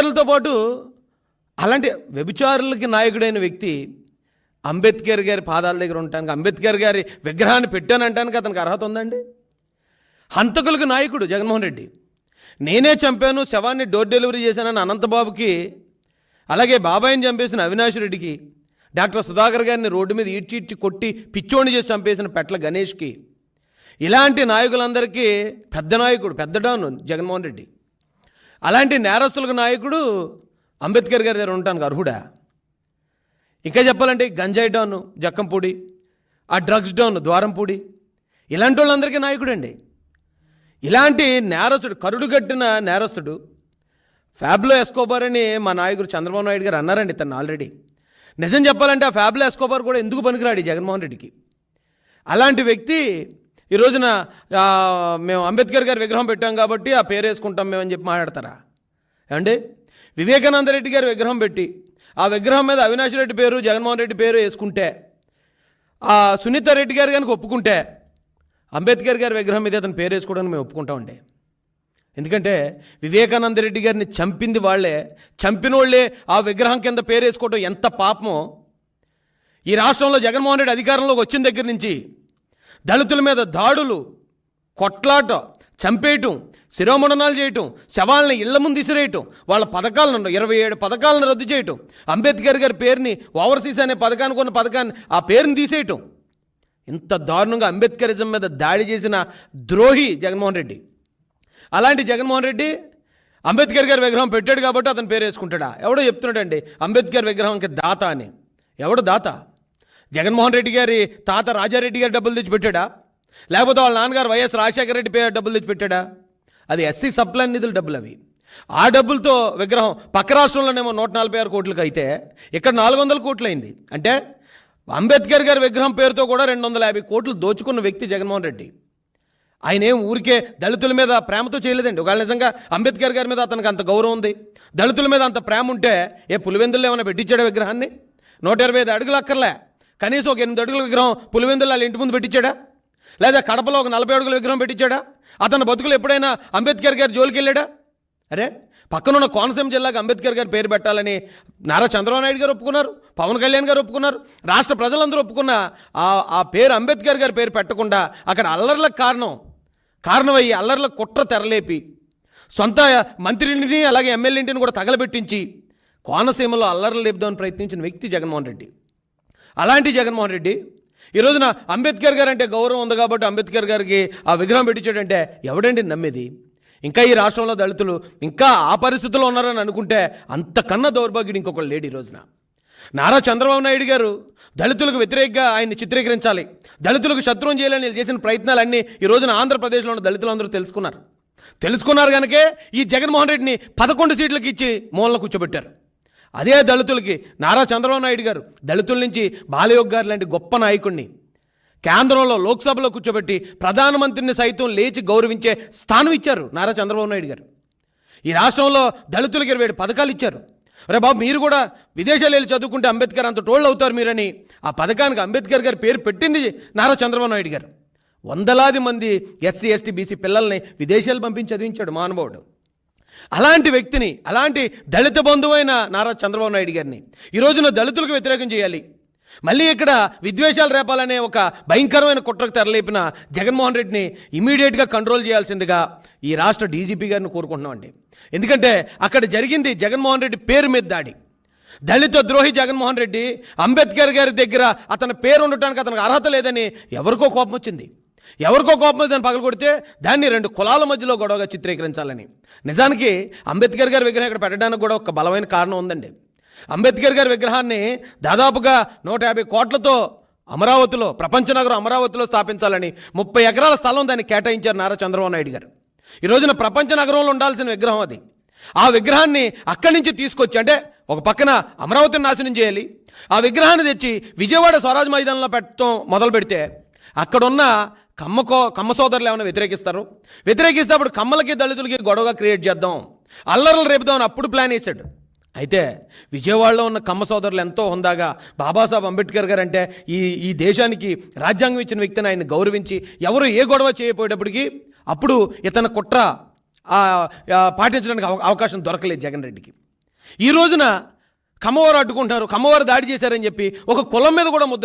వ్యభిచారులతో పాటు అలాంటి వ్యభిచారులకి నాయకుడైన వ్యక్తి అంబేద్కర్ గారి పాదాల దగ్గర ఉండటానికి అంబేద్కర్ గారి విగ్రహాన్ని పెట్టానంటానికి అతనికి అర్హత ఉందండి? హంతకులకు నాయకుడు జగన్మోహన్ రెడ్డి. నేనే చంపాను శవాన్ని డోర్ డెలివరీ చేశానని అనంతబాబుకి అలాగే బాబాయిని చంపేసిన అవినాష్ రెడ్డికి డాక్టర్ సుధాకర్ గారిని రోడ్డు మీద ఈడ్చి ఈడ్చి కొట్టి పిచ్చోని చేసి చంపేసిన పెట్ల గణేష్కి ఇలాంటి నాయకులందరికీ పెద్ద నాయకుడు పెద్ద డాను జగన్మోహన్ రెడ్డి. అలాంటి నేరస్తులకు నాయకుడు అంబేద్కర్ గారి దగ్గర ఉంటాను అర్హుడా? ఇంకా చెప్పాలంటే గంజాయి డౌన్ జక్కంపూడి ఆ డ్రగ్స్ డౌన్ ద్వారంపూడి ఇలాంటి వాళ్ళందరికీ నాయకుడు అండి ఇలాంటి నేరస్తుడు కరుడుగట్టిన నేరస్తుడు ఫ్యాబ్లో ఎస్కోబార్ అని మా నాయకుడు చంద్రబాబు నాయుడు గారు అన్నారండి తను ఆల్రెడీ. నిజం చెప్పాలంటే ఆ ఫ్యాబ్లో ఎస్కోబార్ కూడా ఎందుకు పనికిరాడు జగన్మోహన్ రెడ్డికి? అలాంటి వ్యక్తి ఈ రోజున మేము అంబేద్కర్ గారి విగ్రహం పెట్టాం కాబట్టి ఆ పేరు వేసుకుంటాం మేమని చెప్పి మాట్లాడతారా? ఏమండి? వివేకానంద రెడ్డి గారి విగ్రహం పెట్టి ఆ విగ్రహం మీద అవినాష్ రెడ్డి పేరు జగన్మోహన్ రెడ్డి పేరు వేసుకుంటే ఆ సునీత రెడ్డి గారు కనుక ఒప్పుకుంటే అంబేద్కర్ గారి విగ్రహం మీద అతను పేరు వేసుకోవడానికి మేము ఒప్పుకుంటామండి. ఎందుకంటే వివేకానంద రెడ్డి గారిని చంపింది వాళ్ళే చంపిన వాళ్ళే ఆ విగ్రహం కింద పేరు వేసుకోవడం ఎంత పాపమో ఈ రాష్ట్రంలో జగన్మోహన్ రెడ్డి అధికారంలోకి వచ్చిన దగ్గర నుంచి దళితుల మీద దాడులు కొట్లాట చంపేయటం శిరోమణనాలు చేయటం శవాలను ఇళ్ళ ముందు ఇసిరేయటం వాళ్ళ పథకాలను ఇరవై ఏడు పథకాలను రద్దు చేయటం అంబేద్కర్ గారి పేరుని ఓవర్సీస్ అనే పథకానికి ఉన్న పథకాన్ని ఆ పేరుని తీసేయటం. ఇంత దారుణంగా అంబేద్కరిజం మీద దాడి చేసిన ద్రోహి జగన్మోహన్ రెడ్డి. అలాంటి జగన్మోహన్ రెడ్డి అంబేద్కర్ గారి విగ్రహం పెట్టాడు కాబట్టి అతని పేరు వేసుకుంటాడా? ఎవడో చెప్తున్నాడండి అంబేద్కర్ విగ్రహంకి దాత అని. ఎవడు దాత? జగన్మోహన్ రెడ్డి గారి తాత రాజారెడ్డి గారి డబ్బులు తెచ్చి పెట్టాడా? లేకపోతే వాళ్ళ నాన్నగారు వైఎస్ రాజశేఖర రెడ్డి పేరు డబ్బులు తెచ్చిపెట్టాడా అది ఎస్సీ సప్లైన్ నిధుల డబ్బులు అవి. ఆ డబ్బులతో విగ్రహం పక్క రాష్ట్రంలోనేమో నూట నలభై ఆరు కోట్లకి అయితే ఇక్కడ నాలుగు వందల కోట్లు అయింది అంటే అంబేద్కర్ గారి విగ్రహం పేరుతో కూడా రెండు వందల యాభై కోట్లు దోచుకున్న వ్యక్తి జగన్మోహన్ రెడ్డి. ఆయన ఏం ఊరికే దళితుల మీద ప్రేమతో చేయలేదండి. ఒకవేళ నిజంగా అంబేద్కర్ గారి మీద అతనికి అంత గౌరవం ఉంది. దళితుల మీద అంత ప్రేమ ఉంటే ఏ పులివెందుల్లో ఏమైనా పెట్టించాడు విగ్రహాన్ని? నూట ఇరవై ఐదు అడుగులు అక్కర్లే. కనీసం ఒక ఎనిమిది అడుగుల విగ్రహం పులివెందులు వాళ్ళ ఇంటి ముందు పెట్టించాడా? లేదా కడపలో ఒక నలభై అడుగుల విగ్రహం పెట్టించాడా? అతని బతుకులు ఎప్పుడైనా అంబేద్కర్ గారి జోలికి వెళ్ళాడా? అరే పక్కనున్న కోనసీమ జిల్లాకు అంబేద్కర్ గారి పేరు పెట్టాలని నారా చంద్రబాబు నాయుడు గారు ఒప్పుకున్నారు పవన్ కళ్యాణ్ గారు ఒప్పుకున్నారు రాష్ట్ర ప్రజలందరూ ఒప్పుకున్న ఆ ఆ పేరు అంబేద్కర్ గారి పేరు పెట్టకుండా అక్కడ అల్లర్లకు కారణం కారణమయ్యి అల్లర్ల కుట్ర తెరలేపి సొంత మంత్రిని అలాగే ఎమ్మెల్యేంటిని కూడా తగలబెట్టించి కోనసీమలో అల్లర్లు లేపుదామని ప్రయత్నించిన వ్యక్తి జగన్మోహన్ రెడ్డి. అలాంటి జగన్మోహన్ రెడ్డి ఈ రోజున అంబేద్కర్ గారు అంటే గౌరవం ఉంది కాబట్టి అంబేద్కర్ గారికి ఆ విగ్రహం పెట్టించాడంటే ఎవడండి నమ్మేది? ఇంకా ఈ రాష్ట్రంలో దళితులు ఇంకా ఆ పరిస్థితుల్లో ఉన్నారని అనుకుంటే అంతకన్నా దౌర్భాగ్యుడు ఇంకొకరు లేడు ఈ రోజున. నారా చంద్రబాబు నాయుడు గారు దళితులకు వ్యతిరేకంగా ఆయన్ని చిత్రీకరించాలి. దళితులకు శత్రువుం చేయాలని చేసిన ప్రయత్నాలన్నీ ఈ రోజున ఆంధ్రప్రదేశ్లో ఉన్న దళితులందరూ తెలుసుకున్నారు. తెలుసుకున్నారు కనుకే ఈ జగన్మోహన్ రెడ్డిని పదకొండు సీట్లకు ఇచ్చి మూలన కూర్చోబెట్టారు. అదే దళితులకి నారా చంద్రబాబు నాయుడు గారు దళితుల నుంచి బాలయోగ్ గారు లాంటి గొప్ప నాయకుడిని కేంద్రంలో లోక్సభలో కూర్చోబెట్టి ప్రధానమంత్రిని సైతం లేచి గౌరవించే స్థానం ఇచ్చారు నారా చంద్రబాబు నాయుడు గారు. ఈ రాష్ట్రంలో దళితులకి ఇరవై పథకాలు ఇచ్చారు. రే బాబు మీరు కూడా విదేశాలు వెళ్ళి చదువుకుంటే అంబేద్కర్ అంత టోళ్ళు అవుతారు మీరని ఆ పథకానికి అంబేద్కర్ గారి పేరు పెట్టింది నారా చంద్రబాబు నాయుడు గారు. వందలాది మంది ఎస్సీ ఎస్టీ బీసీ పిల్లల్ని విదేశాలు పంపించి చదివించాడు మానవుడు. అలాంటి వ్యక్తిని అలాంటి దళిత బంధువైన నారా చంద్రబాబు నాయుడు గారిని ఈ రోజున దళితులకు వ్యతిరేకం చేయాలి. మళ్ళీ ఇక్కడ విద్వేషాలు రేపాలనే ఒక భయంకరమైన కుట్రకు తెరలేపిన జగన్మోహన్ రెడ్డిని ఇమీడియట్గా కంట్రోల్ చేయాల్సిందిగా ఈ రాష్ట్ర డీజీపీ గారిని కోరుకుంటున్నామండి ఎందుకంటే అక్కడ జరిగింది జగన్మోహన్ రెడ్డి పేరు మీద దాడి. దళిత ద్రోహి జగన్మోహన్ రెడ్డి అంబేద్కర్ గారి దగ్గర అతని పేరు ఉండటానికి అతనికి అర్హత లేదని ఎవరికో కోపం వచ్చింది. ఎవరికో కోపం దాన్ని పగల కొడితే దాన్ని రెండు కులాల మధ్యలో గొడవగా చిత్రీకరించాలని. నిజానికి అంబేద్కర్ గారి విగ్రహం ఇక్కడ పెట్టడానికి కూడా ఒక బలమైన కారణం ఉందండి. అంబేద్కర్ గారి విగ్రహాన్ని దాదాపుగా నూట యాభై కోట్లతో అమరావతిలో ప్రపంచ నగరం అమరావతిలో స్థాపించాలని ముప్పై ఎకరాల స్థలం దాన్ని కేటాయించారు నారా చంద్రబాబు నాయుడు గారు. ఈ రోజున ప్రపంచ నగరంలో ఉండాల్సిన విగ్రహం అది. ఆ విగ్రహాన్ని అక్కడి నుంచి తీసుకొచ్చి అంటే ఒక పక్కన అమరావతిని నాశనం చేయాలి ఆ విగ్రహాన్ని తెచ్చి విజయవాడ స్వరాజ్ మైదానంలో పెట్టడం మొదలు పెడితే అక్కడున్న కమ్మకో కమ్మ సోదరులు ఏమైనా వ్యతిరేకిస్తారు? వ్యతిరేకిస్తే అప్పుడు కమ్మలకి దళితులకి గొడవగా క్రియేట్ చేద్దాం. అల్లర్లు రేపుదామని అప్పుడు ప్లాన్ వేశాడు. అయితే విజయవాడలో ఉన్న కమ్మ సోదరులు ఎంతో హుందాగా బాబాసాహెబ్ అంబేద్కర్ గారు అంటే ఈ ఈ దేశానికి రాజ్యాంగం ఇచ్చిన వ్యక్తిని ఆయన గౌరవించి ఎవరు ఏ గొడవ చేయకపోయేటప్పటికి అప్పుడు ఇతని కుట్ర ఆ, పాటించడానికి అవ- అవకాశం దొరకలేదు జగన్ రెడ్డికి. ఈ రోజున కమ్మవారు అడ్డుకుంటున్నారు కమ్మవారు దాడి చేశారని చెప్పి ఒక కులం మీద కూడా ముద్ర